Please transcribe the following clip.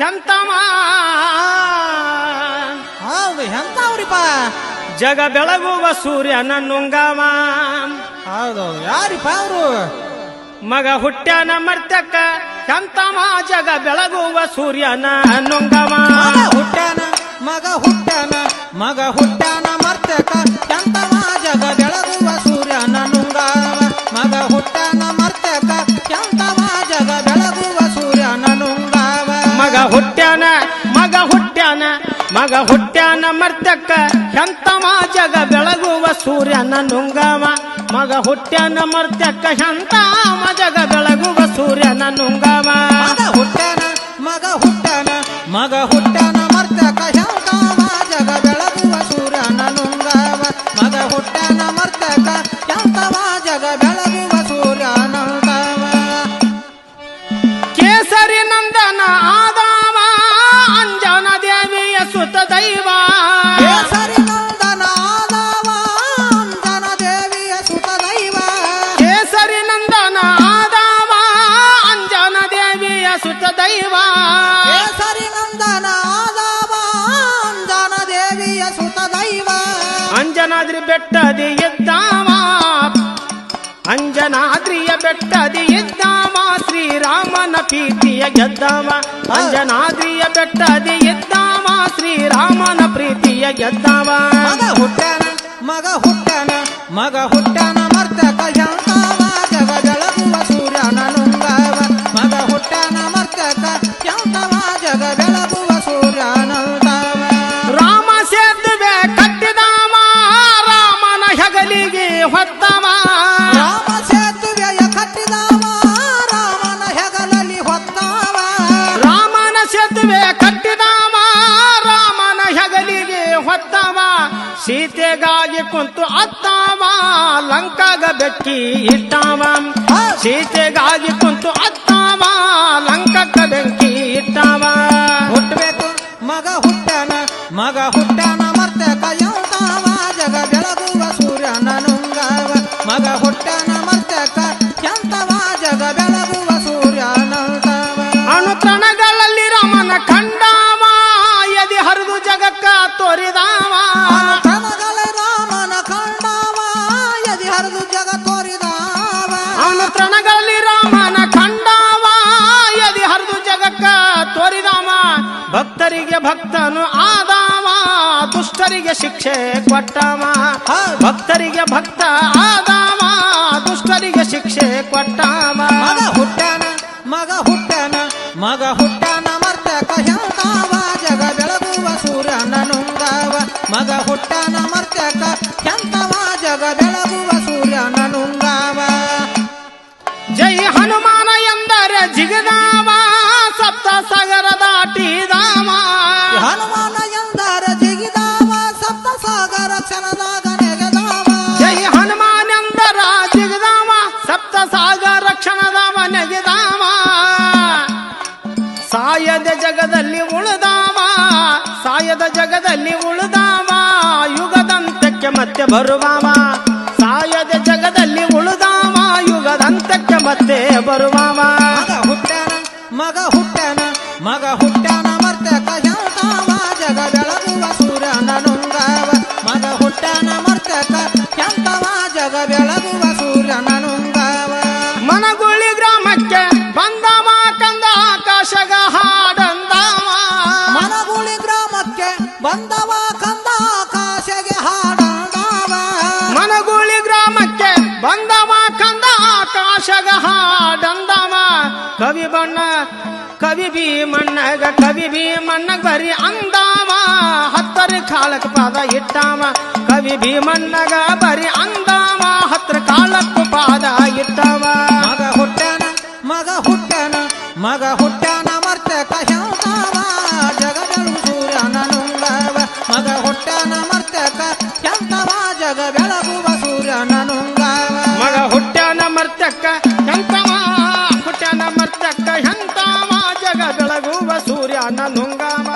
ಕೆಂತಮ ಹೌದು ಎಂತವ್ರಿಪ್ಪ ಜಗ ಬೆಳಗುವ ಸೂರ್ಯನ ನುಂಗವ. ಹೌದು ಯಾರಿಪ್ಪ ಅವರು? ಮಗ ಹುಟ್ಟ್ಯಾನ ಮರ್ತಕ್ಕ ಹೆಂತಮ ಜಗ ಬೆಳಗುವ ಸೂರ್ಯನ ನುಂಗವ. ಹುಟ್ಟಾನ ಮಗ ಹುಟ್ಟಾನ ಮಗ ಹುಟ್ಟಾನ ಮಗ ಹುಟ್ಟ್ಯಾನ ಮರ್ತಕ್ಕ ಮಾ ಜಗ ಬೆಳಗುವ ಸೂರ್ಯನ ನುಂಗವ. ಮಗ ಹುಟ್ಟ್ಯಾನ ಮರ್ತಕ್ಕ ಎಂತಮ ಜಗ ಬೆಳಗುವ ಸೂರ್ಯನ ನುಂಗವ. ಮಗ ಹುಟ್ಟಾನ ಮಗ ಹುಟ್ಟಾನ ಮಗ ಹುಟ್ಟಾನ ಮರ್ತಕ ಚಂತವ ಜಗ ಬೆಳಗುವ ಸೂರ್ಯನ ನುಂಗವ. ಮಗ ಹುಟ್ಟ್ಯಾನ ಮರ್ತಕ ಚಂತವ ಜಗ ಬೆಳಗುವ ಸೂರ್ಯನ ನುಂಗವ. ಕೇಸರಿ ನಂದನ ಆದಾವ ದೇವಿಯ ಸುತ ದೈವ ಅಂಜನಾದ್ರಿ ಬೆಟ್ಟದಿ ಎದ್ದಾವ ಅಂಜನಾದ್ರಿಯ ಬೆಟ್ಟದಿ ಎದ್ದಾವ ಶ್ರೀರಾಮನ ಪ್ರೀತಿಯ ಗೆದ್ದಾವ ಅಂಜನಾದ್ರಿಯ ಬೆಟ್ಟದಿ ಎದ್ದಾವ ಶ್ರೀರಾಮನ ಪ್ರೀತಿಯ ಗೆದ್ದಾವ ಮಗ ಹುಟ್ಟಾನ ಮಗ ಹುಟ್ಟಾನ ಮಗ ಹುಟ್ಟಾನ ಸೀತೆಗಾಗಿ ಕುಂತು ಅತ್ತಾವ ಲಂಕಾಗ ಬೆಟ್ಟಿ ಇಟ್ಟಾವ. ಸೀತೆಗಾಗಿ ಕುಂತು ಭಕ್ತರಿಗೆ ಭಕ್ತನು ಆದಾವ ದುಷ್ಟರಿಗೆ ಶಿಕ್ಷೆ ಕೊಟ್ಟವ ಭಕ್ತರಿಗೆ ಭಕ್ತ ಆದಾವ ದುಷ್ಟರಿಗೆ ಶಿಕ್ಷೆ ಕೊಟ್ಟವ ಮಗ ಹುಟ್ಟನ ಮಗ ಹುಟ್ಟನ ಮಗ ಹುಟ್ಟನ ಮರ್ತಕ ಯಂತವ ಜಗ ಬೆಳಗುವ ಸೂರ್ಯನ ನುಂಗಾವ. ಮಗ ಹುಟ್ಟನ ಮರ್ತಕ ಯಂತವ ಜಗ ಬೆಳಗುವ ಸೂರ್ಯನ ನುಂಗಾವ. ಜೈ ಹನುಮಾನ ಸಾಯದ ಜಗದಲ್ಲಿ ಉಳಿದಾವ ಯುಗದಂತಕ್ಕೆ ಮತ್ತೆ ಬರುವವ. ಸಾಯದ ಜಗದಲ್ಲಿ ಉಳಿದಾವ ಯುಗದಂತಕ್ಕೆ ಮತ್ತೆ ಬರುವವ. ಮಗ ಹುಟ್ಟನ ಮಗ ಹುಟ್ಟನ ಮಗ ಹುಟ್ಟಾನ ಬಂದವ ಕಂದ ಆಕಾಶಗೆ ಹಾಡಾಡವ. ಮನಗುಳಿ ಗ್ರಾಮಕ್ಕೆ ಬಂದವ ಕಂದ ಆಕಾಶಗ ಹಾಡಂದವ. ಕವಿ ಬಣ್ಣ, ಕವಿ ಭೀಮಣ್ಣಗ ಕವಿ ಭೀಮಣ್ಣಗ ಬರಿ ಅಂದಾವ. ಹತ್ತರ ಕಾಲಕ್ಕೆ ಪಾದ ಇಟ್ಟಾವ. ಕವಿ ಭೀಮಣ್ಣಗ ಬರಿ ಅಂದಾವ. ಬೆಳಗುವ ಸೂರ್ಯನ ನುಂಗಾಮ.